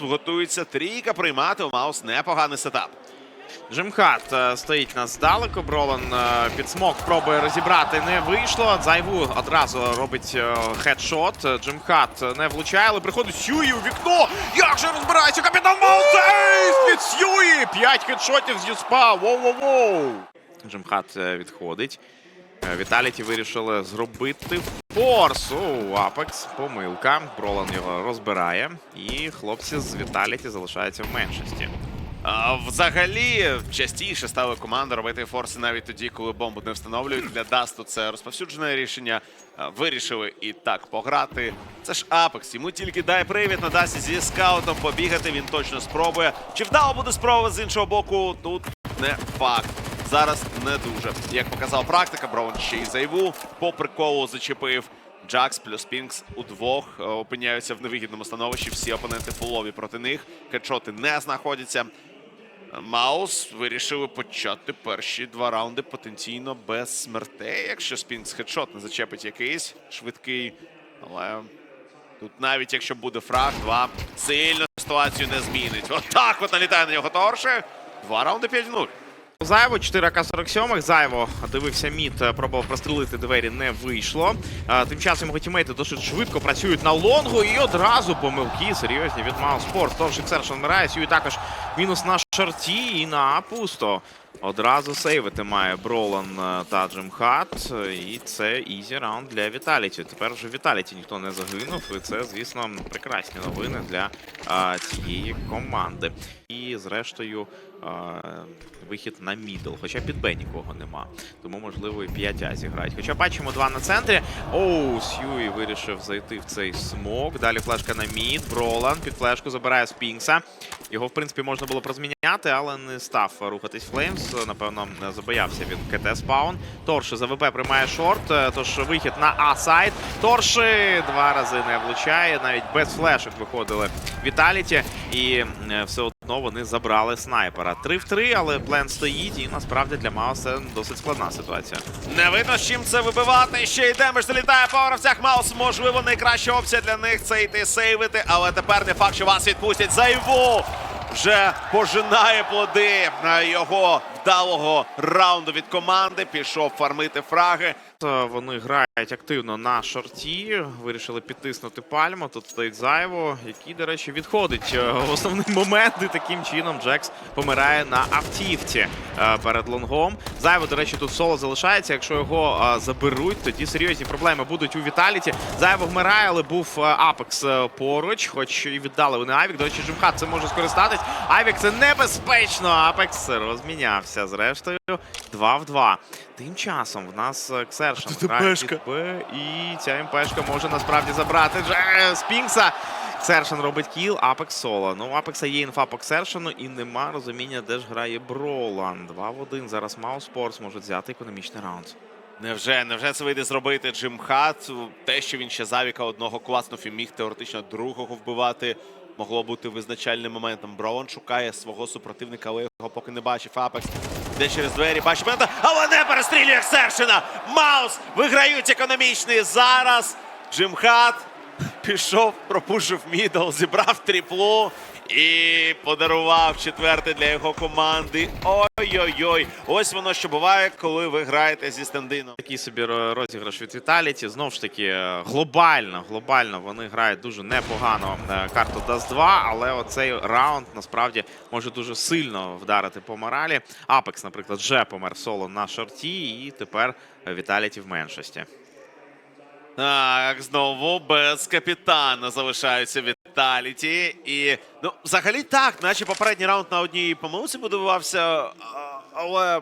готується трійка приймати у Маус непоганий сетап. Джимхат е, стоїть нас здалеку. Бролан е, під смок пробує розібрати. Не вийшло. Зайву одразу робить е, хедшот. Джимхат не влучає, але приходить Сюї у вікно. Як же розбирається капітан Маусейс від Сюї! П'ять хедшотів з Юспа. Воу-воу-воу! Джимхат відходить. Е, Віталіті вирішили зробити форс. Оу, Апекс, помилка. Бролан його розбирає. І хлопці з Віталіті залишаються в меншості. Взагалі, частіше стали команди робити форси навіть тоді, коли бомбу не встановлюють. Для Дасту це розповсюджене рішення. Вирішили і так пограти. Це ж Апекс. Йому тільки дай привід на Дасті зі скаутом побігати. Він точно спробує. Чи вдало буде спробувати з іншого боку? Тут не факт. Зараз не дуже. Як показала практика, Браун ще й зайву. По приколу зачепив. Джакс плюс Пінкс удвох е, опиняються в невигідному становищі. Всі опоненти фулові проти них. Кетшоти не знаходяться. Маус вирішили почати перші два раунди потенційно без смертей, якщо Спінкс хедшот не зачепить якийсь швидкий. Але тут навіть якщо буде фраг, два сильно ситуацію не змінить. Отак от налітає на нього Торше. Два раунди 5-0. Зайво 4К47. Зайво дивився мід, е, пробував прострелити двері, не вийшло. Е, Тим часом його тімейти досить швидко працюють на лонгу і одразу помилки серйозні від Мауспорт. Тож Ексершн вмирає, Сюї також мінус на шарті і на пусто. Одразу сейвити має Бролан е, та Джимхат. І це ізі раунд для Віталіті. Тепер вже Віталіті ніхто не загинув. І це, звісно, прекрасні новини для а, цієї команди. І зрештою а, вихід на мідл. Хоча під Б нікого нема. Тому, можливо, і 5 А зіграють. Хоча бачимо два на центрі. Оу, Сьюї вирішив зайти в цей смок. Далі флешка на мід. Бролан під флешку забирає Спінкса. Його, в принципі, можна було б розміняти, але не став рухатись Флеймс. Напевно, забоявся він КТ спаун. Торши за ВП приймає шорт. е, Тож вихід на А-сайд. Торши два рази не влучає. Навіть без флешок виходили Віталіті. І е, все одно вони забрали снайпера. 3 в 3, але плен стоїть. І насправді для Маус це досить складна ситуація. Не видно, з чим це вибивати. Ще й демедж залітає по гравцях Маус. Можливо, найкраща опція для них це йти сейвити, але тепер не факт, що вас відпустять. Зайву вже пожинає плоди його вдалого раунду від команди. Пішов фармити фраги. Е, Вони грають активно на шорті, вирішили підтиснути пальму. Тут стоїть зайво, який, до речі, відходить е, в основний момент. І таким чином Джекс помирає на автівці е, перед лонгом. Зайво, до речі, тут соло залишається. Якщо його заберуть, тоді серйозні проблеми будуть у Віталіті. Зайво вмирає, але був Апекс поруч, хоч і віддали вони Авік. До речі, Джимхат це може скористатись. Авік це небезпечно. Апекс розмінявся. Зрештою, 2 в 2. Тим часом в нас е, Ксершин грає під Б, і ця МПшка може насправді забрати Дже- Спінкса. Ксершин робить кіл, Апекс соло. Ну, у Апекса є інфа по Ксершину і нема розуміння, де ж грає Бролан. 2 в 1. Зараз Маус Спортс можуть взяти економічний раунд. Невже, невже це вийде зробити Джим Хат? Те, що він ще завіка одного класнув і міг теоретично другого вбивати, могло бути визначальним моментом. Браун шукає свого супротивника, але його поки не бачив. Апекс йде через двері, бачить момента, але не перестрілює Сершина! Маус виграють економічний зараз. Джим Хат пішов, пропушив мідл, зібрав тріплу і подарував четверте для його команди. Ой-ой-ой. Ось воно що буває, коли ви граєте зі стендином. Такий собі розіграш від Віталіті. Знову ж таки, е, глобально, глобально вони грають дуже непогано е, карту Dust 2, але оцей раунд насправді може дуже сильно вдарити по моралі. Апекс, наприклад, вже помер соло на шорті, і тепер Віталіті в меншості. Так, знову без капітана залишаються Віталіті. І ну, взагалі так, наче попередній раунд на одній помилці будувався. Але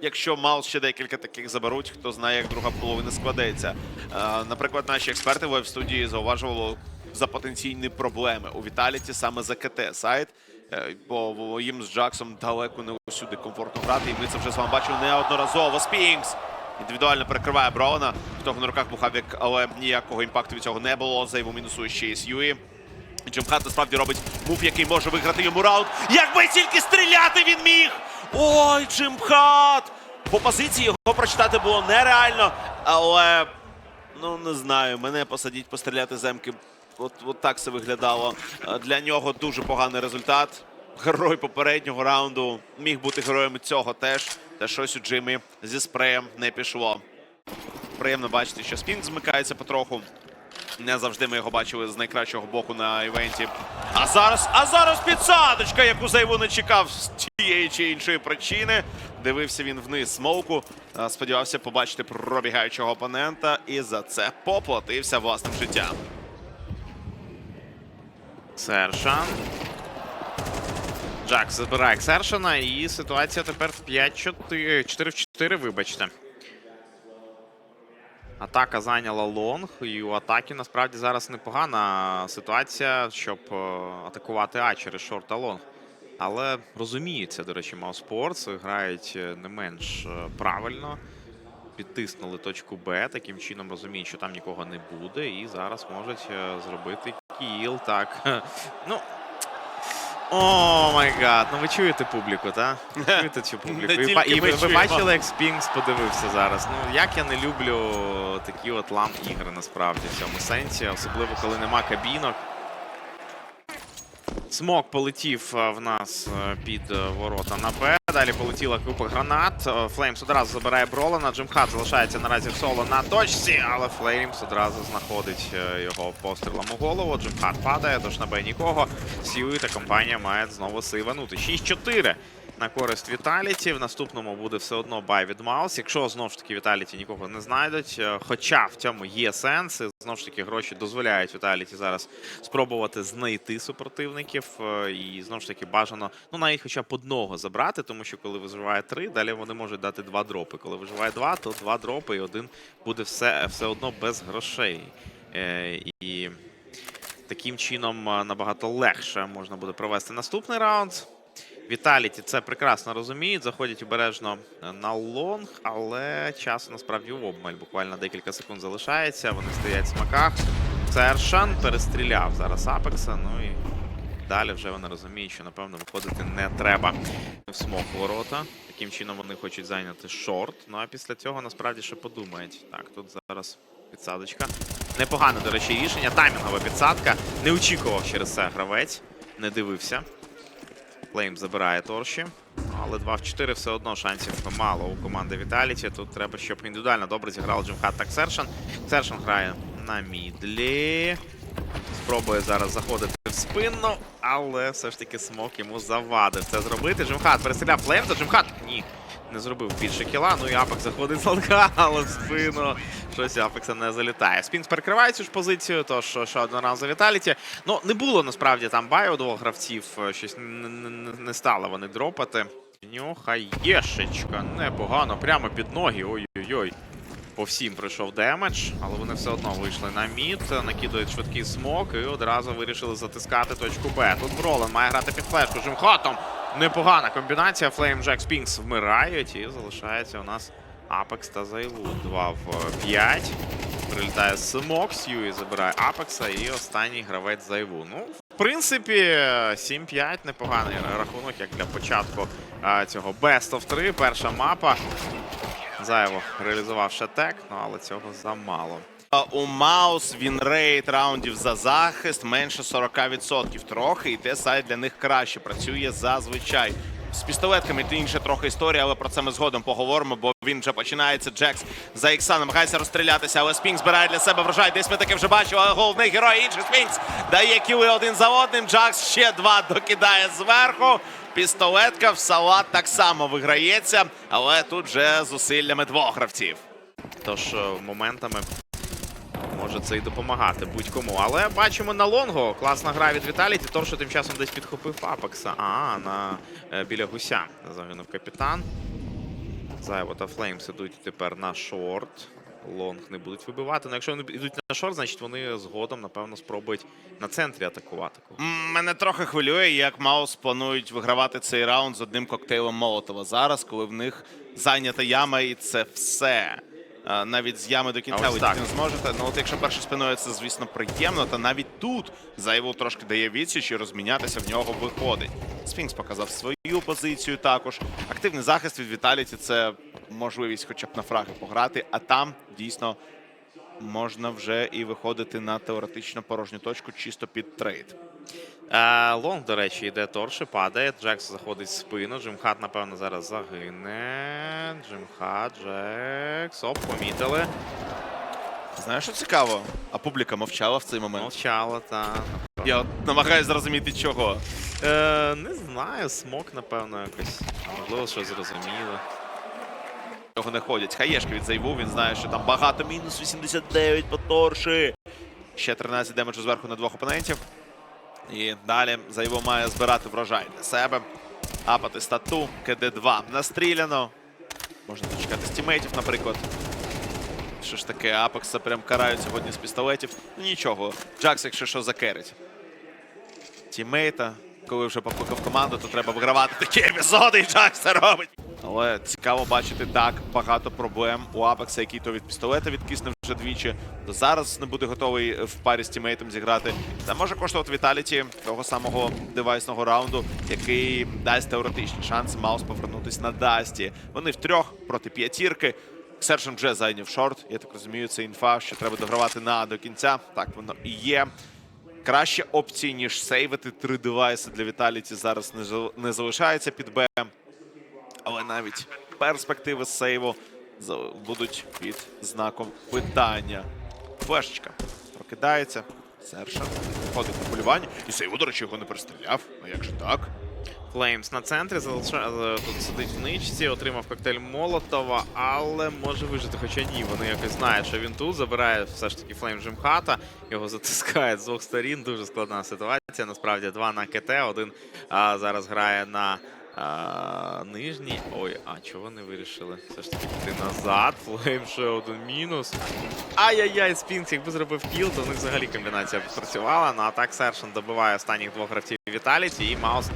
якщо Маус ще декілька таких заберуть, хто знає, як друга половина складеться. Наприклад, наші експерти в студії зауважували за потенційні проблеми у Віталіті саме за КТ сайт. Е, Бо їм з Джаксом далеко не усюди комфортно грати, і ми це вже з вами бачили неодноразово. Спінкс індивідуально перекриває Браuna. В того на руках був Хавік, але ніякого імпакту від цього не було. Зайву мінусує ще і Сьюї. Джимхат насправді робить мув, який може виграти йому раунд. Якби тільки стріляти він міг! Ой, Джимхат! По позиції його прочитати було нереально, але ну не знаю, мене посадіть постріляти земки От, от так це виглядало. Для нього дуже поганий результат. Герой попереднього раунду міг бути героєм цього теж. Та щось у Джиммі зі спреєм не пішло. Приємно бачити, що Спінг змикається потроху. Не завжди ми його бачили з найкращого боку на івенті. А зараз, а зараз підсадочка, яку Зайву не чекав з тієї чи іншої причини. Дивився він вниз смоуку. Сподівався побачити пробігаючого опонента і за це поплатився власним життям. Сершан. Джак забирає Ксершана, і ситуація тепер 5-4 4 в 4, вибачте. Атака зайняла лонг, і у атаки насправді зараз непогана ситуація, щоб е, атакувати А через шорт та лонг. Але розуміється, до речі, Мауспортс грають е, не менш е, правильно. Підтиснули точку Б, таким чином розуміють, що там нікого не буде, і зараз можуть зробити кіл. Так. Ну. О май гад, ну ви чуєте публіку, та Чуєте цю публіку? Не І, ба- тільки і ми ви, ви чуємо. бачили, як Спінкс подивився зараз. Ну як я не люблю такі от лам ігри насправді в цьому сенсі, особливо коли нема кабінок. Смок полетів е, в нас е, під е, ворота на Б. Далі полетіла купа гранат. Флеймс одразу забирає Бролана. Джимхат залишається наразі в соло на точці, але Флеймс одразу знаходить його пострілом у голову. Джимхат падає, тож на Б нікого. Сьюї та компанія має знову сиванути. 6-4 на користь Віталіті. В наступному буде все одно бай від Маус. Якщо знову ж таки Віталіті нікого не знайдуть, е, хоча в цьому є сенс, і знову ж таки гроші дозволяють Віталіті зараз спробувати знайти супротивників. е, І знову ж таки бажано, ну навіть хоча б одного забрати, тому що коли виживає три, далі вони можуть дати два дропи. Коли виживає два, то два дропи, і один буде все, все одно без грошей. Е, І таким чином набагато легше можна буде провести наступний раунд. Віталіті це прекрасно розуміють, заходять обережно на лонг, але часу насправді в обмаль. Буквально декілька секунд залишається. Вони стоять в смаках. Сершан перестріляв зараз Апекса. Ну і далі вже вони розуміють, що напевно виходити не треба в смок ворота. Таким чином вони хочуть зайняти шорт. Ну а після цього насправді ще подумають. Так, тут зараз підсадочка. Непогане, до речі, рішення. Таймінгова підсадка. Не очікував через це гравець, не дивився. Флейм забирає торші. Але 2 в 4 все одно шансів мало у команди Віталіті. Тут треба, щоб індивідуально добре зіграв Джимхат так Сершан. Сершан грає на мідлі. Спробує зараз заходити в спину, але все ж таки смок йому завадив це зробити. Джимхат перестріляв Флеймса. Джимхат ні, не зробив більше кіла. Ну і Апекс заходить з лонга, але в спину щось Апекса не залітає. Спінкс перекриває цю ж позицію, тож ще один раз за Віталіті. Ну, не було насправді там баю двох гравців, е, щось не, стали вони дропати. Нюха єшечка, непогано, прямо під ноги. Ой-ой-ой. По всім прийшов демедж, але вони все одно вийшли на мід, накидують швидкий смок і одразу вирішили затискати точку Б. Тут Бролан має грати під флешку Жимхотом. Непогана комбінація. Флейм Джек Спінкс вмирають і залишається у нас Апекс та Зайлу. 2 в 5. Прилітає Смок, Сьюї забирає Апекса і останній гравець Зайву. Ну, в принципі, 7-5 непоганий рахунок, як для початку цього Best of 3. Перша мапа. Зайво реалізував тек, ну але цього замало. У Маус він рейд раундів за захист менше 40%. Трохи, і те сайт для них краще працює зазвичай. З пістолетками це інша трохи історія, але про це ми згодом поговоримо, бо він вже починається. Джекс за Ікса намагається розстрілятися, але Спінкс збирає для себе врожай. Десь ми таке вже бачили, але головний герой інший Спінкс дає кіли один за одним. Джакс ще два докидає зверху. Пістолетка в салат так само виграється, але тут вже зусиллями двох гравців. Тож е, моментами може це і допомагати будь-кому. Але бачимо на лонго. Класна гра від Віталіті. Торшо тим часом десь підхопив Апекса. А, на е, біля гуся загинув капітан. Зайво та Флеймс ідуть тепер на шорт. Лонг не будуть вибивати. Ну, якщо вони йдуть на шорт, значить вони згодом, напевно, спробують на центрі атакувати. Мене трохи хвилює, як Маус планують вигравати цей раунд з одним коктейлем Молотова зараз, коли в них зайнята яма, і це все. Навіть з ями до кінця ви не зможете. Ну от якщо першою спиною це, звісно, приємно, то навіть тут Зайвол трошки дає відсіч і розмінятися в нього виходить. Сфінкс показав свою позицію також. Активний захист від Віталіті це можливість хоча б на фраги пограти, а там дійсно можна вже і виходити на теоретично порожню точку чисто під трейд. Е, Лонг, до речі, йде торши, падає. Джекс заходить в спину. Джимхат, напевно, зараз загине. Джимхат, Джекс. Оп, помітили. Знаєш, що цікаво? А публіка мовчала в цей момент. Мовчало, та. Я от намагаюся зрозуміти, чого. Е, не знаю, смок, напевно, якось. Можливо, щось зрозуміло. Його не ходять. Хаєшка від зайву, він знає, що там багато мінус 89 по торші. Ще 13 демеджу зверху на двох опонентів. І далі зайву має збирати врожай для себе. Апати стату, КД-2 настріляно. Можна дочекати стімейтів, наприклад. Що ж таке, Апекса прям карають сьогодні з пістолетів. Ну нічого, Джакс, якщо що, закерить. Тімейта, коли вже покликав команду, то треба вигравати такі епізоди, і Джакс це робить. Але цікаво бачити так багато проблем у Апекса, який то від пістолета відкисне вже двічі, то зараз не буде готовий в парі з тімейтом зіграти. Це може коштувати Віталіті того самого девайсного раунду, який дасть теоретичні шанси Маус повернутися на Дасті. Вони втрьох проти п'ятірки. Сершем вже зайняв шорт. Я так розумію, це інфа, що треба догравати на до кінця. Так воно і є. Краще опції, ніж сейвити три девайси для Віталіті зараз не залишається під Б. Але навіть перспективи сейву будуть під знаком питання. Флешечка прокидається. Серша виходить на полювання. І сейву, до речі, його не перестріляв. А як же так? Флеймс на центрі залишає тут сидить в ничці, отримав коктейль Молотова, але може вижити. Хоча ні, вони якось знають, що він тут забирає все ж таки флейм Джимхата, його затискають з двох сторін. Дуже складна ситуація. Насправді два на КТ, один а, зараз грає на а, нижній. Ой, а чого вони вирішили? Все ж таки піти назад. Флейм ще один мінус. Ай-яй-яй, Спінкс, якби зробив кіл, то в них взагалі комбінація працювала. На атак Сершен добиває останніх двох гравців Віталіті і Маус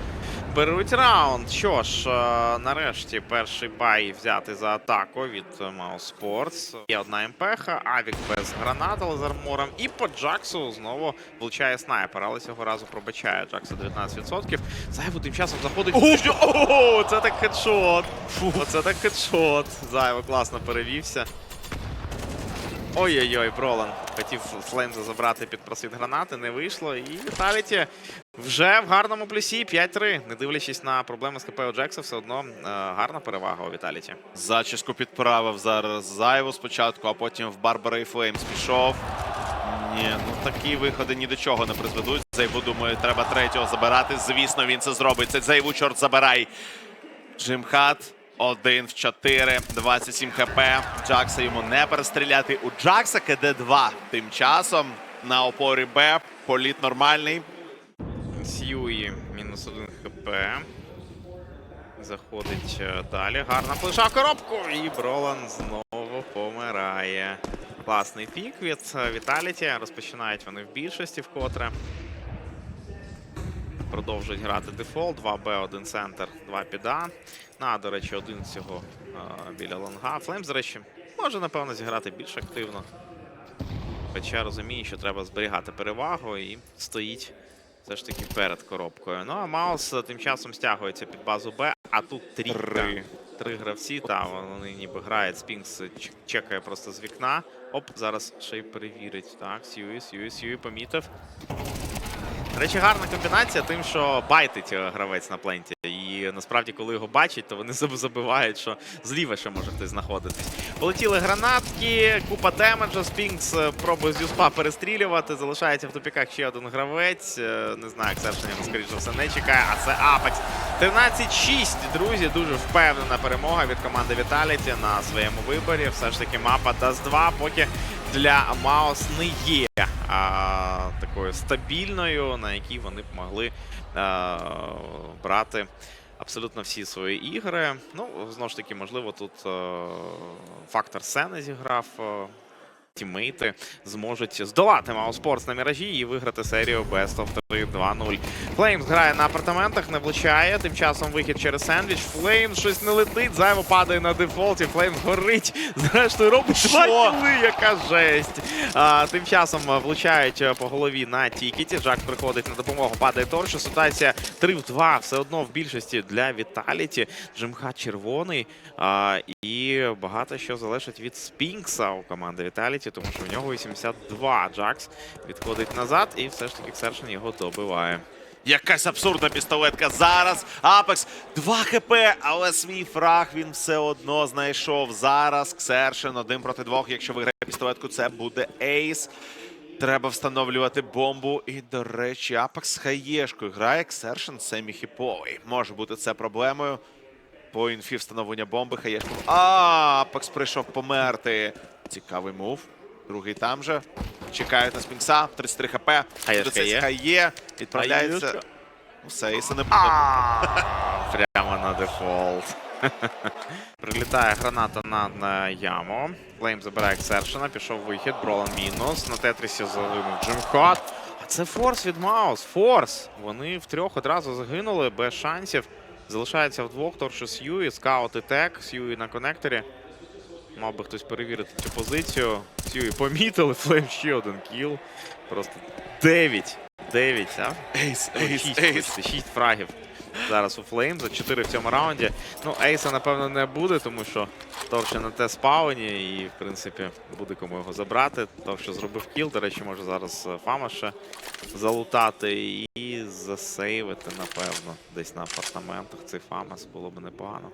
беруть раунд. Що ж, е, нарешті перший бай взяти за атаку від е, Mouse Sports. Є одна МПХ, Авік без гранат, але з армором. І по Джаксу знову влучає снайпер, але цього разу пробачає Джакса 19%. Зайво тим часом заходить. О, це так хедшот! Оце так хедшот. Зайво класно перевівся. Ой-ой-ой, Бролан хотів Флеймза забрати під просвіт гранати, не вийшло. І Віталіті вже в гарному плюсі 5-3. Не дивлячись на проблеми з КП у Джекса, все одно е, гарна перевага у Віталіті. Зачіску підправив зараз зайву спочатку, а потім в Барбара і Флеймс пішов. Ні, ну такі виходи ні до чого не призведуть. Зайву, думаю, треба третього забирати. Звісно, він це зробить. Це Зайву, чорт забирай. Джимхат. Один в 4, 27 хп. Джакса йому не перестріляти. У Джакса КД-2. Тим часом на опорі Б. Політ нормальний. Сьюї мінус один хп. Заходить е, далі. Гарна флеша в коробку. І Бролан знову помирає. Класний пік від е, Віталіті. Розпочинають вони в більшості вкотре. Продовжують грати дефолт. 2Б, 1 центр, 2 піда. На, до речі, один всього е, біля лонга. Флеймс, до речі, може, напевно, зіграти більш активно. Хоча розуміє, що треба зберігати перевагу і стоїть все ж таки перед коробкою. Ну а Маус е, тим часом стягується під базу Б, а тут трійка. Три. Три гравці, та вони ніби грають. Спінкс чекає просто з вікна. Оп, зараз ще й перевірить. Так, Сьюї, Сьюї, Сьюї помітив. Речі, гарна комбінація тим, що байтить е, гравець на пленті. І насправді, коли його бачать, то вони заб- забивають, що зліва ще може хтось знаходитись. Полетіли гранатки, купа демеджа. Спінкс е, пробує з юспа перестрілювати. Залишається в тупіках ще один гравець. Е, Не знаю, як Сершин його, скоріше за все, не чекає. А це Апекс. 13-6, друзі. Дуже впевнена перемога від команди Віталіті на своєму виборі. Все ж таки мапа Даст 2, поки для Маус не є а, такою стабільною, на якій вони б могли а, брати абсолютно всі свої ігри. Ну, знову ж таки, можливо, тут е, фактор Сена зіграв. е, Тімейти зможуть здолати Маус Спортс на міражі і виграти серію Best of 2-0. Флеймс грає на апартаментах, не влучає. Тим часом вихід через сендвіч. Флеймс щось не летить. Зайво падає на дефолті. Флеймс горить. Зрештою робить Що? яка жесть. Тим часом влучають по голові на Тікеті. Джак приходить на допомогу. Падає торчу. Ситуація 3 в 2. Все одно в більшості для Віталіті. Джимха червоний. А, і багато що залежить від Спінкса у команди Віталіті, тому що в нього 82. Джакс відходить назад, і все ж таки Ксершин його добиває. Якась абсурдна пістолетка. Зараз Апекс 2 хп, але свій фраг він все одно знайшов. Зараз Ксершин один проти двох. Якщо виграє пістолетку, це буде ейс. Треба встановлювати бомбу. І, до речі, Апекс хаєшкою грає. Ксершин семіхіповий. Може бути це проблемою. По інфі встановлення бомби хаєшку. А, Апекс прийшов померти. Цікавий мув. Другий там же. Чекають на Спінкса. 33 хп. Хаєшка є? Відправляється. Хаєшка. Все, Ейса не буде. Прямо на дефолт. Прилітає граната на, на яму. Флейм забирає Ксершина, пішов вихід, Бролан мінус. На Тетрісі загинув Джимхат. А це форс від Маус. Форс. Вони втрьох одразу загинули без шансів. Залишається вдвох, торшу Сьюї, скаут і тек. Сьюї на конекторі. Мав би хтось перевірити цю позицію. Сьюї помітили, Флейм ще один кіл. Просто 9. 9, а? Ейс, ейс, Шість, ейс. вибачте, шість фрагів зараз у Флейм за 4 в цьому раунді. Ну, Ейса, напевно, не буде, тому що Торче на те спауні і, в принципі, буде кому його забрати. Торче зробив кіл. До речі, може зараз е, Фама ще залутати і засейвити, напевно, десь на апартаментах цей Фамас було б непогано.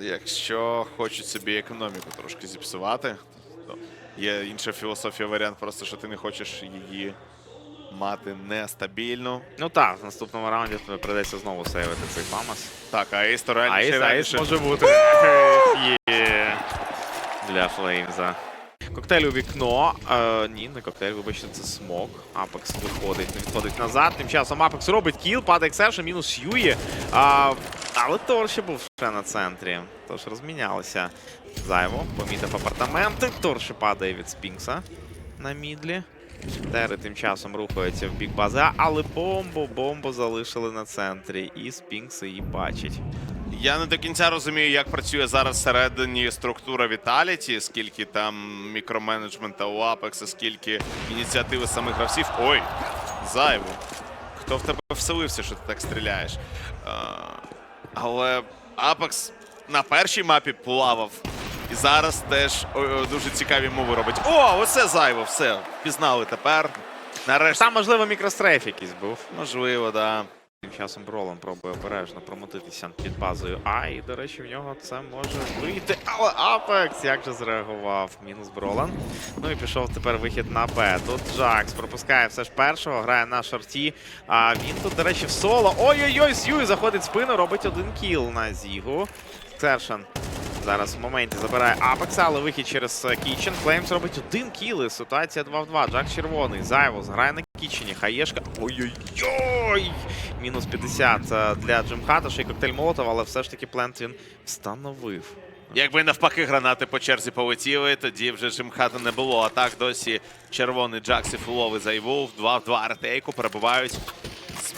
Якщо хочуть собі економіку трошки зіпсувати, то є інша філософія варіант, просто що ти не хочеш її мати нестабільну. Ну так, в наступному раунді тобі прийдеться знову сейвити цей Фамас. Так, а Ейс то реально ще раніше. може бути. Є. Для Флеймза. Коктейль у вікно. Е, ні, не коктейль, вибачте, це смок. Апекс виходить, не відходить назад. Тим часом Апекс робить кіл, падає Ксерша, мінус Юї. А, але Тор ще був ще на центрі. Тож розмінялися. Зайво, помітив апартаменти. Тор ще падає від Спінкса на мідлі. Тери тим часом рухаються в бік бази, але бомбу, бомбу залишили на центрі. І Спінкс її бачить. Я не до кінця розумію, як працює зараз всередині структура Віталіті, скільки там мікроменеджмента у Апекса, скільки ініціативи самих гравців. Ой, зайво. Хто в тебе вселився, що ти так стріляєш? Але Апекс на першій мапі плавав. І зараз теж дуже цікаві мови робить. О, оце зайво, все. Пізнали тепер. Нарешті. Там, можливо, мікрострейф якийсь був. Можливо, да. Тим часом Бролан пробує обережно промотитися під базою. А, і, до речі, в нього це може вийти. Але Апекс як же зреагував. Мінус Бролан. Ну і пішов тепер вихід на Б. Тут Джакс пропускає все ж першого, грає на шорті. А він тут, до речі, в соло. Ой-ой-ой, Сьюй заходить спину, робить один кіл на Зігу. Ксершан Зараз в моменті забирає Апекса, але вихід через Кічен. Флеймс робить один кіл. і Ситуація 2 в 2. Джак червоний. Зайвос грає на Кічені. Хаєшка. Ой-ой-ой! Мінус 50 е, для Джимхата, ще й коктейль Молотов, але все ж таки плент він встановив. Якби навпаки гранати по черзі полетіли, тоді вже Джимхата не було. А так досі червоний Джаксі фуловий зайвув. 2 в 2 ретейку перебувають.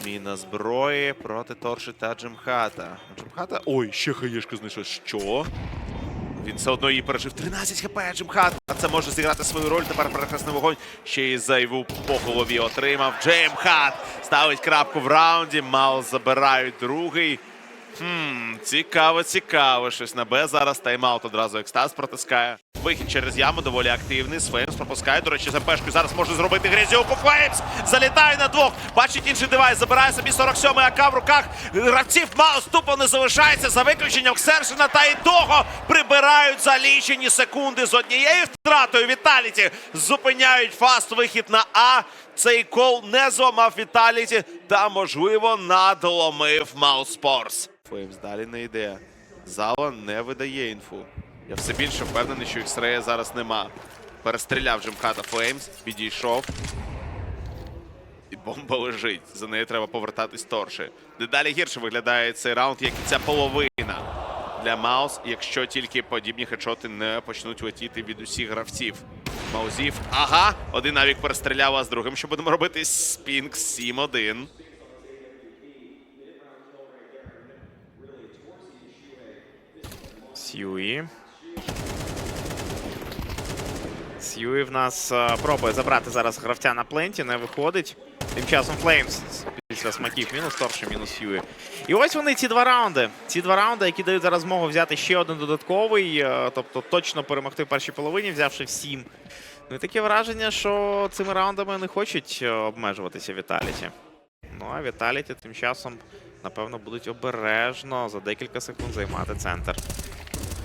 Зміна зброї проти Торши та Джимхата. Джимхата. Ой, ще хаєшка знайшов. Що? Він все одно її пережив. 13 хп Джимхат. А це може зіграти свою роль. Тепер перехресний вогонь. Ще й зайву по голові отримав. Джимхат ставить крапку в раунді. Маус забирають другий. Хм, цікаво, цікаво. Щось на Б зараз тайм-аут одразу екстаз протискає. Вихід через яму доволі активний. Флеймс пропускає. До речі, за пешкою зараз може зробити грязюку. Флеймс залітає на двох. Бачить інший девайс. Забирає собі 47-й АК в руках. Гравців Маус тупо не залишається за виключенням Ксершина та і того прибирають за лічені секунди з однією втратою. Віталіті зупиняють фаст вихід на А. Цей кол не зламав Віталіті та, можливо, надломив Маус-Спорс. Флеймс далі не йде. Зала не видає інфу. Я все більше впевнений, що X-Ray зараз нема. Перестріляв Джимхата Флеймс, підійшов. І бомба лежить. За нею треба повертатись торши. Дедалі гірше виглядає цей раунд, як і ця половина для Маус, якщо тільки подібні хедшоти не почнуть летіти від усіх гравців. Маузів. Ага, один навік перестріляв, а з другим що будемо робити? Спінк 7-1. Сьюї. Сьюї в нас е, пробує забрати зараз гравця на пленті, не виходить. Тим часом Флеймс після смаків мінус торші, мінус Сьюї. І ось вони ці два раунди. Ці два раунди, які дають зараз змогу взяти ще один додатковий, е, тобто точно перемогти в першій половині, взявши всім. Ну і таке враження, що цими раундами не хочуть е, обмежуватися Віталіті. Ну а Віталіті тим часом, напевно, будуть обережно за декілька секунд займати центр.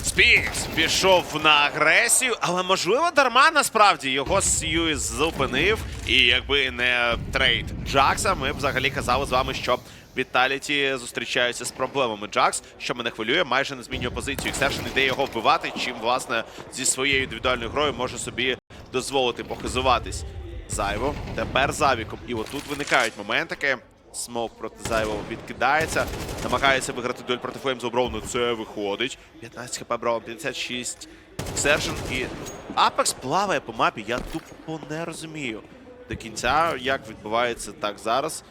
Спікс пішов на агресію, але можливо дарма насправді його Сьюї зупинив. І якби не трейд Джакса, ми б взагалі казали з вами, що Віталіті зустрічаються з проблемами. Джакс, що мене хвилює, майже не змінює позицію. Ексершн іде його вбивати, чим власне зі своєю індивідуальною грою може собі дозволити похизуватись. Зайво тепер завіком. І отут виникають моментики. Смок проти зайвого відкидається. Намагається виграти дуель проти Флеймзу Броуну. Це виходить. 15 хп Браун, 56 Сержен і Апекс плаває по мапі. Я тупо не розумію до кінця, як відбувається так зараз.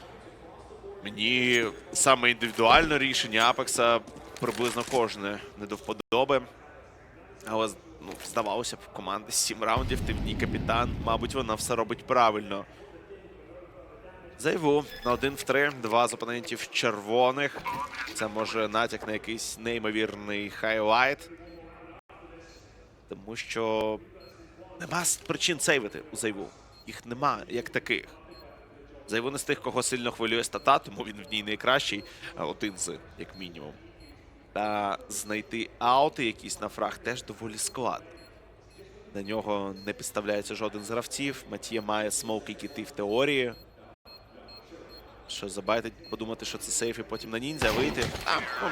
Мені саме індивідуальне рішення Апекса приблизно кожне не до вподоби. Але ну, здавалося б, команди 7 раундів, ти в ній капітан. Мабуть, вона все робить правильно. Зайву на 1 в 3, два з опонентів червоних. Це може натяк на якийсь неймовірний хайлайт. Тому що нема причин сейвити у Зайву. Їх нема як таких. Зайву не з тих, кого сильно хвилює стата, тому він в ній найкращий, один з, як мінімум. Та знайти аути якісь на фраг теж доволі складно. На нього не підставляється жоден з гравців. Матія має смоуки кіти в теорії. Що забайтить, подумати, що це сейф і потім на ніндзя вийти. А, ну.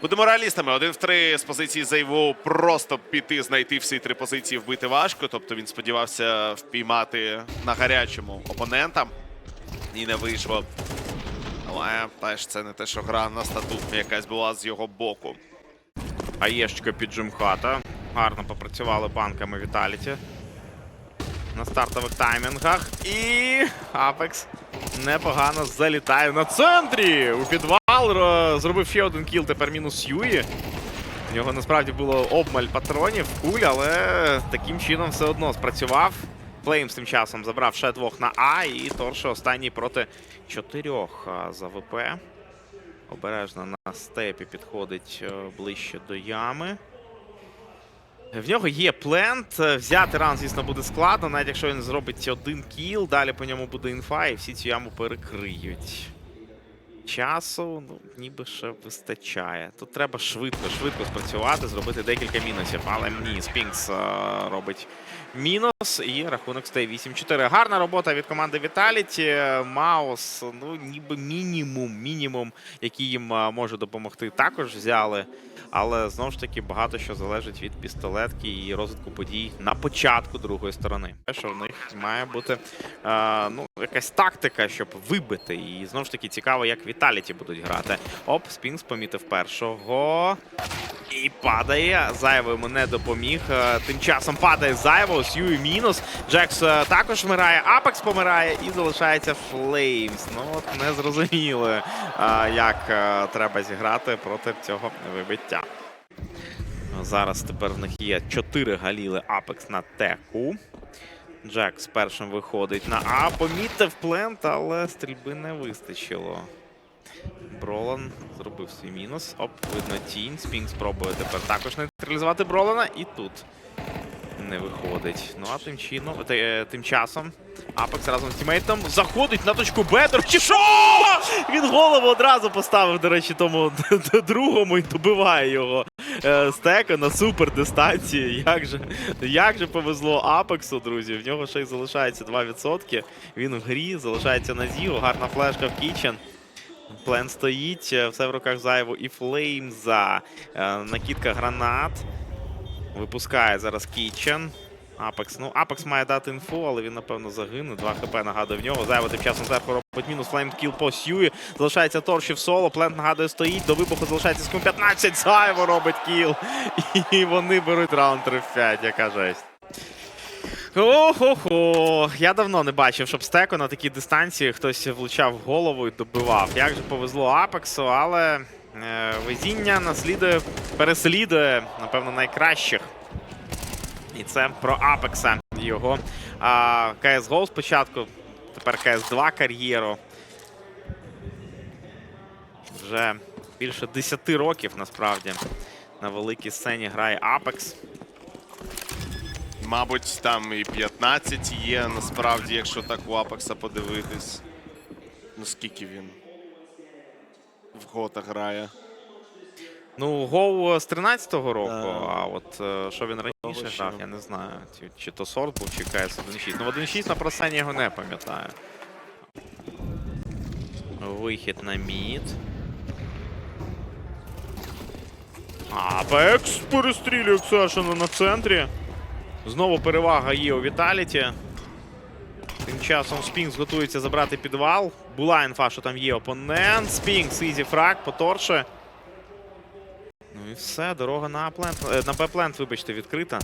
Будемо реалістами. Один в три з позиції зайву просто піти, знайти всі три позиції, вбити важко. Тобто він сподівався впіймати на гарячому опонента. І не вийшло. Але теж це не те, що гра на статут якась була з його боку. Аєшечка під Джимхата. Гарно попрацювали банками Віталіті. На стартових таймінгах. І Апекс непогано залітає на центрі. У підвал зробив ще один кіл, тепер мінус Юї. У нього насправді було обмаль патронів, куль, але таким чином все одно спрацював. Флеймс тим часом забрав ще двох на А, і Торше останній проти чотирьох за ВП. Обережно на степі підходить е, ближче до ями. В нього є плент. Взяти ран, звісно, буде складно, навіть якщо він зробить один кіл, далі по ньому буде інфа, і всі цю яму перекриють. Часу, ну, ніби ще вистачає. Тут треба швидко, швидко спрацювати, зробити декілька мінусів. Але ні, Спінкс е, робить мінус, і рахунок стає 8-4. Гарна робота від команди Vitality. Маус, ну, ніби мінімум, мінімум, який їм може допомогти, також взяли. Але знову ж таки багато що залежить від пістолетки і розвитку подій на початку другої сторони. Те, що в них має бути е, ну, якась тактика, щоб вибити. І знову ж таки цікаво, як Віталіті будуть грати. Оп, Спінкс помітив першого. І падає. Зайво йому не допоміг. Тим часом падає зайво. Сьюї мінус. Джекс е, також вмирає. Апекс помирає і залишається Флеймс. Ну от не зрозуміло, е, як е, треба зіграти проти цього вибиття. Зараз тепер в них є 4 галіли Апекс на теку. Джекс першим виходить на А. Помітив плент, але стрільби не вистачило. Бролан зробив свій мінус. Оп, видно тінь. Спінг спробує тепер також нейтралізувати Бролана. І тут не виходить. Ну а тим чином, е, тим часом Апекс разом з тімейтом заходить на точку Б. Речі, що? Він голову одразу поставив, до речі, тому другому і добиває його е, стека на супер дистанції. Як же, як же повезло Апексу, друзі. В нього ще й залишається 2%. Він в грі, залишається на зігу. Гарна флешка в Кічен. Плен стоїть, е, все в руках зайво і Флеймза. Накидка гранат. Випускає зараз Кічен. Апекс. Ну, Апекс має дати інфу, але він, напевно, загине. 2 хп нагадує в нього. Зайво тим часом зверху робить мінус. Флейм кіл по Сьюї. Залишається Торші в соло. Плент нагадує стоїть. До вибуху залишається секунд 15. Зайво робить кіл. І вони беруть раунд 3-5, яка жесть. Охо-хо. Я давно не бачив, щоб стеку на такій дистанції хтось влучав голову і добивав. Як же повезло Апексу, але везіння наслідує, переслідує, напевно, найкращих. І це про Апекса. Його CSGO спочатку, тепер CS2 кар'єру. Вже більше 10 років насправді на великій сцені грає Apex. Мабуть, там і 15 є, насправді, якщо так у Апекса подивитись. Ну скільки він в гота грає. Ну, Гоу з 13-го року, Да. а от е, що він раніше ще. грав, я не знаю. Чи, чи то сорт був, чи КС 1.6. Ну, в 1.6 на просені його не пам'ятаю. Вихід на мід. Апекс перестрілює Ксашина на центрі. Знову перевага є у Віталіті. Часом Спінкс готується забрати підвал. Була інфа, що там є опонент. Спінкс, ізі фраг, поторше. Ну і все, дорога на плент, е, на Б-плент, вибачте, відкрита.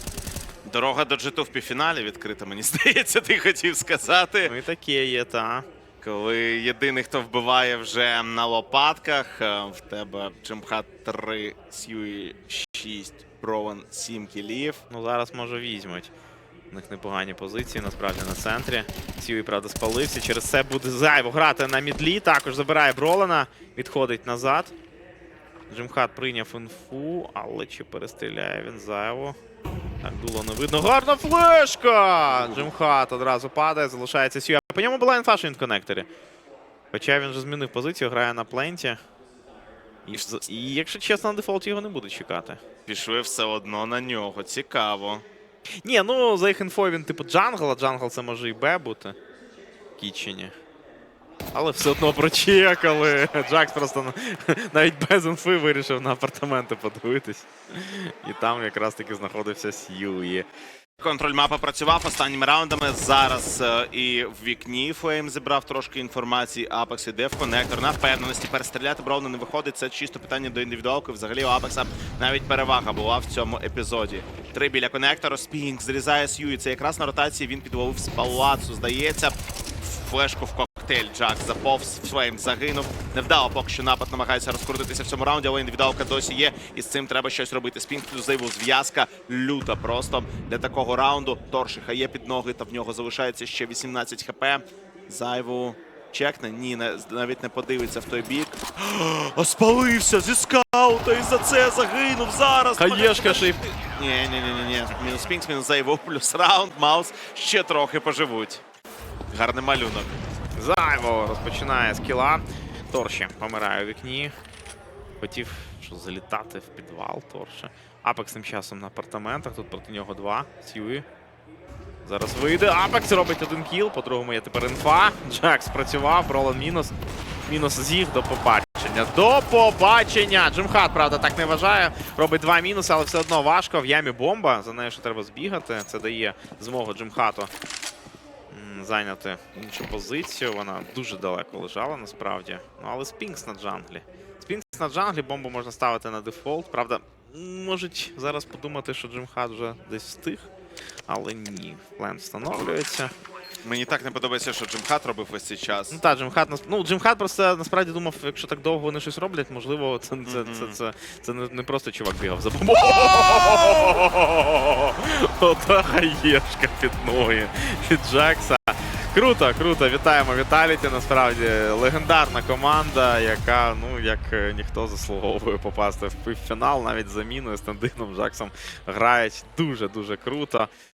Дорога до джиту в півфіналі відкрита, мені здається, ти хотів сказати. Ну і таке є, та. Коли єдиний, хто вбиває вже на лопатках, е, в тебе Джимхат 3, Сьюї 6, Брован 7 кілів. Ну зараз може візьмуть. У них непогані позиції, насправді на центрі. Сівій, правда, спалився. Через це буде зайво грати на мідлі. Також забирає Бролана, відходить назад. Джимхат прийняв інфу, але чи перестріляє він зайво? Так, дуло не видно. Гарна флешка! Джимхат одразу падає, залишається Сью. По ньому була інфа, що він в коннекторі. Хоча він вже змінив позицію, грає на пленті. І, і якщо чесно, на дефолті його не буде чекати. Пішли все одно на нього. Цікаво. Ні, ну за їх інфою він типу джангл, а джангл це може і Б бути. Кітчені. Але все одно прочекали. Джакс просто навіть без інфи вирішив на апартаменти подивитись. І там якраз таки знаходився Сьюї. Контроль мапи працював останніми раундами. Зараз е, і в вікні Флейм зібрав трошки інформації. Апекс іде в коннектор на впевненості. Перестріляти Бровна не виходить. Це чисто питання до індивідуалки. Взагалі у Апекса навіть перевага була в цьому епізоді. Три біля коннектора. Спінг зрізає Сьюї. Це якраз на ротації він підловив з палацу. Здається, флешку в коктейль. Джак заповз. Флейм загинув. Невдало поки що напад намагається розкрутитися в цьому раунді, але індивідуалка досі є. І з цим треба щось робити. Спінг плюс зайву зв'язка. Люта просто для такого раунду. Торшиха є під ноги, та в нього залишається ще 18 хп. Зайву чекне. Ні, навіть не подивиться в той бік. А спалився зі скаута і за це загинув зараз. Хаєшка Ні, ні, ні, ні, ні. Мінус Пінкс, мінус Зайву, плюс раунд. Маус ще трохи поживуть. Гарний малюнок. Зайво розпочинає з кіла. Торші помирає у вікні. Хотів що залітати в підвал Торше. Апекс тим часом на апартаментах. Тут проти нього два. Сьюї. Зараз вийде. Апекс робить один кіл. По-другому є тепер інфа. Джак спрацював. Бролан мінус. Мінус зіг. До побачення. До побачення. Джимхат, правда, так не вважає. Робить два мінуси, але все одно важко. В ямі бомба. За нею ще треба збігати. Це дає змогу Джимхату зайняти іншу позицію. Вона дуже далеко лежала насправді. Ну, але Спінкс на джанглі. Спінкс на джанглі, бомбу можна ставити на дефолт. Правда, можуть зараз подумати, що Джимхат вже десь встиг. Але ні, план встановлюється. Мені так не подобається, що Джимхат робив весь цей час. Ну так, Джимхат ну, Джимхат просто насправді думав, якщо так довго вони щось роблять, можливо, це, це, це, це, це не, не просто чувак бігав за бомбою. Ота хаєшка під ноги від Джакса. Круто, круто. Вітаємо Віталіті. Насправді легендарна команда, яка, ну, як е, ніхто заслуговує попасти в півфінал, навіть заміною з Тандином Джаксом грають дуже-дуже круто.